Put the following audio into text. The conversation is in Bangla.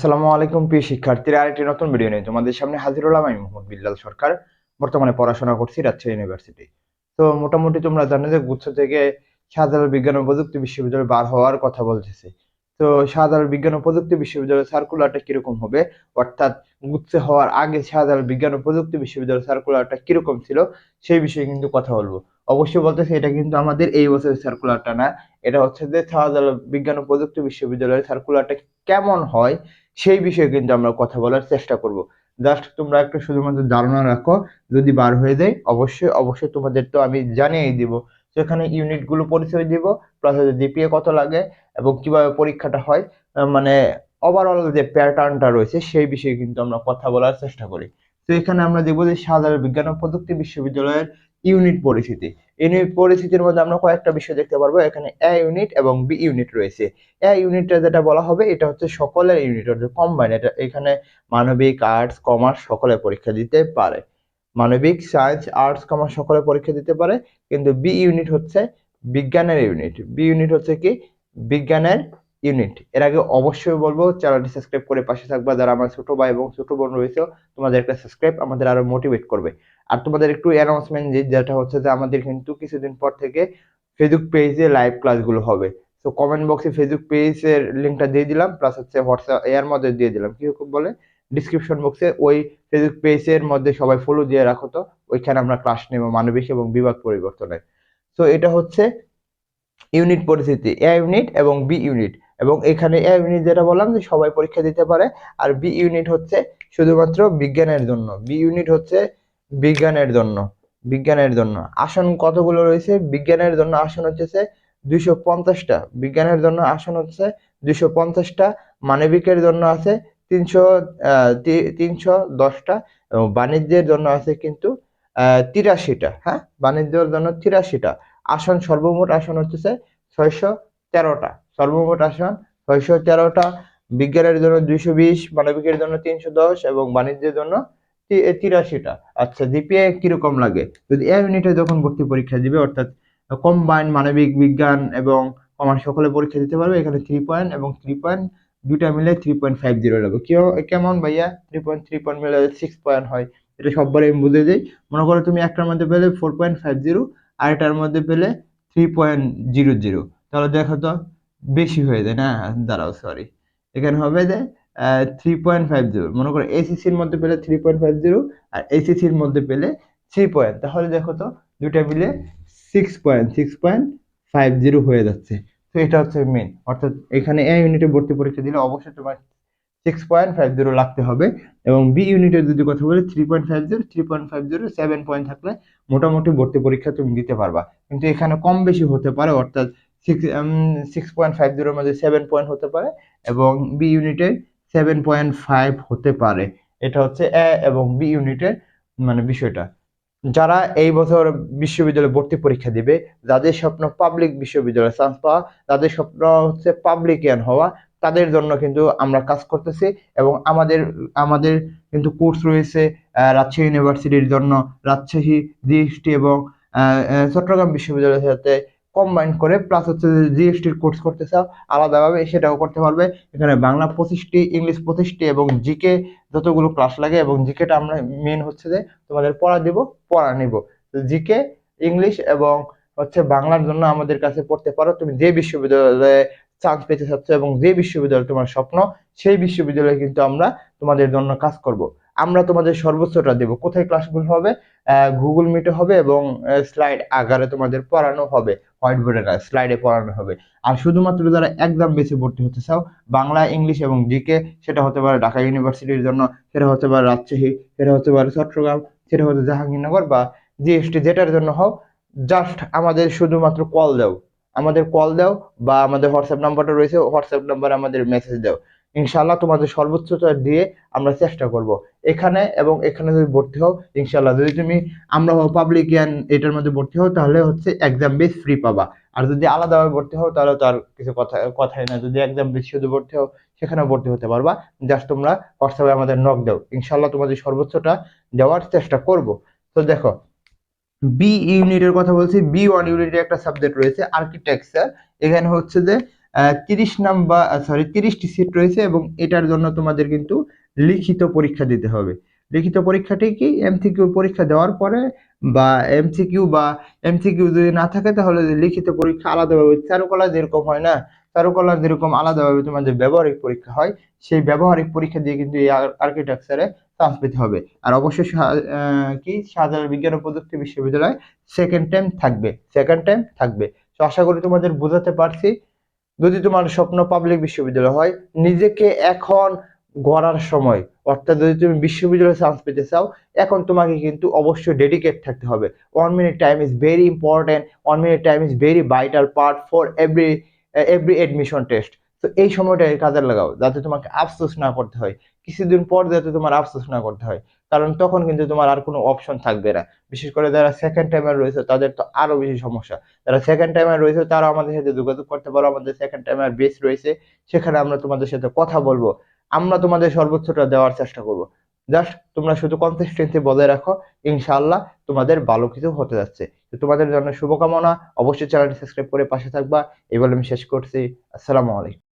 আসসালামু আলাইকুম, প্রিয় শিক্ষার্থীরা। আরেকটি নতুন ভিডিও নিয়ে তোমাদের সামনে হাজির হলাম আমি, মোহাম্মদ বিল্লাল সরকার। বর্তমানে পড়াশোনা করছি রাজশাহী ইউনিভার্সিটি তো মোটামুটি তোমরা জানো যে গুচ্ছ থেকে শাহজালাল বিজ্ঞান ও প্রযুক্তি বিশ্ববিদ্যালয় বার হওয়ার কথা বলতেছে। তো শাহজালাল বিজ্ঞান ও প্রযুক্তি বিশ্ববিদ্যালয়ের সার্কুলারটা কীরকম হবে? অর্থাৎ গুচ্ছে হওয়ার আগে শাহজালাল বিজ্ঞান ও প্রযুক্তি বিশ্ববিদ্যালয়ের সার্কুলারটা কীরকম ছিল, সেই বিষয়ে কিন্তু কথা বলব। অবশ্যই বলতেছে, এটা কিন্তু আমাদের এই বছরের সার্কুলারটা না। এটা হচ্ছে যে শাহজালাল বিজ্ঞান ও প্রযুক্তি বিশ্ববিদ্যালয়ের সার্কুলারটা কেমন হয় সেই বিষয়ে কিন্তু আমরা কথা বলার চেষ্টা করব। জাস্ট তোমরা একটা শুধুমাত্র ধারণা রাখো, যদি বার হয়ে যায়, অবশ্যই অবশ্যই তোমাদের তো আমি জানিয়ে দিব। সেখানে ইউনিটগুলো পরিচয় দিব প্লাস জিপিএ কত লাগে, এবং কীভাবে পরীক্ষাটা হয় মানে ওভারঅল যে প্যাটার্নটা রয়েছে, সেই বিষয়ে কিন্তু আমরা কথা বলার চেষ্টা করি। তো এখানে আমরা দেখব যে সাধারণ বিজ্ঞান ও প্রযুক্তি বিশ্ববিদ্যালয়ের ইউনিট পরিস্থিতি। ইউনিট পরিস্থিতির মধ্যে আমরা কয়েকটা বিষয় দেখতে পারব। এখানে এ ইউনিট এবং বি ইউনিট রয়েছে। এ ইউনিটটা যেটা বলা হবে, এটা হচ্ছে সকলের ইউনিট অর্থাৎ কম্বাইন এটা এখানে মানবিক আর্টস কমার্স সকলে পরীক্ষা দিতে পারে। মানবিক সায়েন্স আর্টস কমার্স সকলে পরীক্ষা দিতে পারে, কিন্তু বি ইউনিট হচ্ছে বিজ্ঞানের ইউনিট বি ইউনিট হচ্ছে কি? বিজ্ঞানের ইউনিট এর আগে অবশ্যই বলব চ্যানেলটি সাবস্ক্রাইব করে পাশে থাকবা। যারা আমার ছোট ভাই এবং ছোট বোন রয়েছে তোমাদের একটা সাবস্ক্রাইব আমাদের আরও মোটিভেট করবে। আর তোমাদের একটু অ্যানাউন্সমেন্ট যেটা হচ্ছে যে আমাদের কিন্তু কিছুদিন পর থেকে ফেসবুক পেজে লাইভ ক্লাসগুলো হবে। তো কমেন্ট বক্সে ফেসবুক পেজের লিঙ্কটা দিয়ে দিলাম প্লাস হচ্ছে হোয়াটসঅ্যাপ এর মধ্যে দিয়ে দিলাম। কি বলে? ডিসক্রিপশন বক্সে ওই ফেসবুক পেজের মধ্যে সবাই ফলো দিয়ে রাখো তো, ওইখানে আমরা ক্লাস নেব মানবিক এবং বিভাগ পরিবর্তনের। তো এটা হচ্ছে ইউনিট পরিস্থিতি এ ইউনিট এবং বি ইউনিট এবং এখানে এ ইউনিট যেটা বললাম যে সবাই পরীক্ষা দিতে পারে, আর বি ইউনিট হচ্ছে শুধুমাত্র বিজ্ঞানের জন্য। বি ইউনিট হচ্ছে বিজ্ঞানের জন্য বিজ্ঞানের জন্য। আসন কতগুলো রয়েছে? বিজ্ঞানের জন্য আসন হচ্ছে দুইশো পঞ্চাশটা। বিজ্ঞানের জন্য আসন হচ্ছে দুইশো পঞ্চাশটা। মানবিকের জন্য আছে তিনশো তিনশো দশটা। এবং বাণিজ্যের জন্য আছে কিন্তু তিরাশিটা। হ্যাঁ? বাণিজ্যের জন্য তিরাশিটা। আসন সর্বমোট আসন হচ্ছে ছয়শো তেরোটা। সর্বমোট আসন ছয়শো তেরোটা। বিজ্ঞানের জন্য দুইশো বিশ, মানবিকের জন্য তিনশো দশ এবং বাণিজ্যের জন্য তিরাশিটা। আচ্ছা জিপিএ কীরকম লাগে? যদি এ ইউনিটে যখন ভর্তি পরীক্ষা দিবে, অর্থাৎ কম্বাইন মানবিক বিজ্ঞান এবং কমার্স সকলে পরীক্ষা দিতে পারবে, এখানে থ্রি পয়েন্ট এবং থ্রি পয়েন্ট দুইটা মিলে থ্রি পয়েন্ট ফাইভ জিরো লাগবে কেউ- কেমন ভাইয়া? থ্রি পয়েন্ট থ্রি পয়েন্ট মিলে সিক্স পয়েন্ট হয়। এটা সববারই আমি বুঝে যাই মনে করো তুমি একটার মধ্যে পেলে ফোর পয়েন্ট ফাইভ জিরো আর এটার মধ্যে পেলে থ্রি পয়েন্ট জিরো জিরো তাহলে দেখো তো, বেশি হয়ে যায় না? দাঁড়াও সরি এখানে হবে যে থ্রি পয়েন্ট ফাইভ জিরো মনে করো এসিসির মধ্যে পেলে থ্রি পয়েন্ট ফাইভ জিরো আর এসিসির মধ্যে পেলে থ্রি পয়েন্ট তাহলে দেখো তো, দুইটা মিলে six point six point five zero হয়ে যাচ্ছে। তো এটা হচ্ছে মেন অর্থাৎ এখানে এ ইউনিটে ভর্তি পরীক্ষা দিলে অবশ্যই তোমার সিক্স পয়েন্ট ফাইভ জিরো লাগতে হবে এবং বি ইউনিটের যদি কথা বলি three point five zero three point five zero seven point থাকলে মোটামুটি ভর্তি পরীক্ষা তুমি দিতে পারবা। কিন্তু এখানে কম বেশি হতে পারে, অর্থাৎ সিক্স সিক্স পয়েন্ট ফাইভ জিরোর মধ্যে সেভেন পয়েন্ট হতে পারে এবং বি ইউনিটে সেভেন পয়েন্ট ফাইভ হতে পারে। এটা হচ্ছে এ এবং বি ইউনিটের মানে বিষয়টা। যারা এই বছর বিশ্ববিদ্যালয়ে ভর্তি পরীক্ষা দিবে, যাদের স্বপ্ন পাবলিক বিশ্ববিদ্যালয়ে চান্স পাওয়া, যাদের স্বপ্ন হচ্ছে পাবলিকিয়ান হওয়া, তাদের জন্য কিন্তু আমরা কাজ করতেছি এবং আমাদের আমাদের কিন্তু কোর্স রয়েছে রাজশাহী ইউনিভার্সিটির জন্য। রাজশাহী জিএসটি এবং চট্টগ্রাম বিশ্ববিদ্যালয়ের সাথে কম্বাইন করে প্লাস হচ্ছে যে জিএসটির কোর্স করতে চাও, আলাদাভাবে সেটাও করতে পারবে। এখানে বাংলা পঁচিশটি, ইংলিশ পঁচিশটি এবং জিকে যতগুলো ক্লাস লাগে এবং জিকেটা আমরা মেন হচ্ছে যে তোমাদের পড়া দিব, পড়া নিব। জিকে ইংলিশ এবং হচ্ছে বাংলার জন্য আমাদের কাছে পড়তে পারো। তুমি যে বিশ্ববিদ্যালয়ে চান্স পেতে চাচ্ছ এবং যে বিশ্ববিদ্যালয় তোমার স্বপ্ন, সেই বিশ্ববিদ্যালয়ে কিন্তু আমরা তোমাদের জন্য কাজ করব। আমরা তোমাদের সর্বোচ্চটা দেব। কোথায় ক্লাসগুলো হবে? গুগল মিটে হবে এবং স্লাইড আকারে তোমাদের পড়ানো হবে। হোয়াইট বোর্ডে না স্লাইডে পড়ানো হবে। আর শুধুমাত্র যারা একদম বেশি ভর্তি হতে চাও, বাংলা, ইংলিশ এবং জিকে সেটা হতে পারে ঢাকা ইউনিভার্সিটির জন্য, সেটা হতে পারে রাজশাহী, সেটা হতে পারে চট্টগ্রাম, সেটা হতে জাহাঙ্গীরনগর বা জিএসটি যেটার জন্য হোক জাস্ট আমাদের শুধুমাত্র কল দাও। আমাদের কল দাও বা আমাদের হোয়াটসঅ্যাপ নাম্বারটা রয়েছে হোয়াটসঅ্যাপ নাম্বারে আমাদের মেসেজ দাও। ইনশাল্লাহ তোমাদের সর্বোচ্চটা দিয়ে আমরা চেষ্টা করব। এখানে এবং এখানে যদি ভর্তি হও ইনশাল্লাহ যদি তুমি আমরা পাবলিকিয়ান এটার মধ্যে ভর্তি হও, তাহলে হচ্ছে এক্সাম বেস ফ্রি পাবা। আর যদি আলাদাভাবে ভর্তি হও, তাহলে তো আর কিছু কথা, কথাই না যদি এক্সাম বেস শুধু ভর্তি হও সেখানে ভর্তি হতে পারবা। জাস্ট তোমরা হোয়াটসঅ্যাপে আমাদের নক দাও। ইনশাল্লাহ তোমাদের সর্বোচ্চটা দেওয়ার চেষ্টা করব। তো দেখো বি ইউনিটের কথা বলছি। বি ওয়ান ইউনিটের একটা সাবজেক্ট রয়েছে আর্কিটেকচার এখানে হচ্ছে যে তিরিশ নাম্বার সরি তিরিশটি সিট রয়েছে এবং এটার জন্য তোমাদের কিন্তু লিখিত পরীক্ষা দিতে হবে। লিখিত পরীক্ষাটি কি? এমসিকিউ পরীক্ষা দেওয়ার পরে বা এমসিকিউ বা এমসিকিউ যদি না থাকে তাহলে লিখিত পরীক্ষা আলাদাভাবে, চারুকলা যেরকম হয় না, চারুকলা যেরকম আলাদাভাবে তোমাদের ব্যবহারিক পরীক্ষা হয়, সেই ব্যবহারিক পরীক্ষা দিয়ে কিন্তু এই আর্কিটেকচারে চান্স পেতে হবে। আর অবশ্যই কি? শাহজালাল বিজ্ঞান ও প্রযুক্তি বিশ্ববিদ্যালয় সেকেন্ড টাইম থাকবে সেকেন্ড টাইম থাকবে। তো আশা করি তোমাদের বোঝাতে পারছি। যদি তোমার স্বপ্ন পাবলিক বিশ্ববিদ্যালয় হয়, নিজেকে এখন গড়ার সময়, অর্থাৎ যদি তুমি বিশ্ববিদ্যালয়ে চান্স পেতে চাও, এখন তোমাকে কিন্তু অবশ্যই ডেডিকেট থাকতে হবে। One minute time is very important one minute time is very vital part for every every admission test তো এই সময়টা কাজে লাগাও, যাতে তোমাকে আফসোস না করতে হয়। কিছুদিন পর যাতে তোমার আফসোস না করতে হয়। কারণ তখন কিন্তু তোমার আর কোনো অপশন থাকবে না। বিশেষ করে যারা সেকেন্ড টাইমার রয়েছে, তাদের তো আরও বেশি সমস্যা। যারা সেকেন্ড টাইমার রয়েছে, তারা আমাদের সাথে যোগাযোগ করতে পারো। আমাদের সেকেন্ড টাইমার বেস রয়েছে, সেখানে আমরা তোমাদের সাথে কথা বলব। আমরা তোমাদের সর্বোচ্চটা দেওয়ার চেষ্টা করব। জাস্ট তোমরা শুধু কনসিস্টেন্সি বজায় রাখো। ইনশাআল্লাহ তোমাদের ভালো কিছু হতে যাচ্ছে। তো তোমাদের জন্য শুভকামনা। অবশ্যই চ্যানেলটি সাবস্ক্রাইব করে পাশে থাকবা। এই বলে আমি শেষ করছি। আসসালামু আলাইকুম।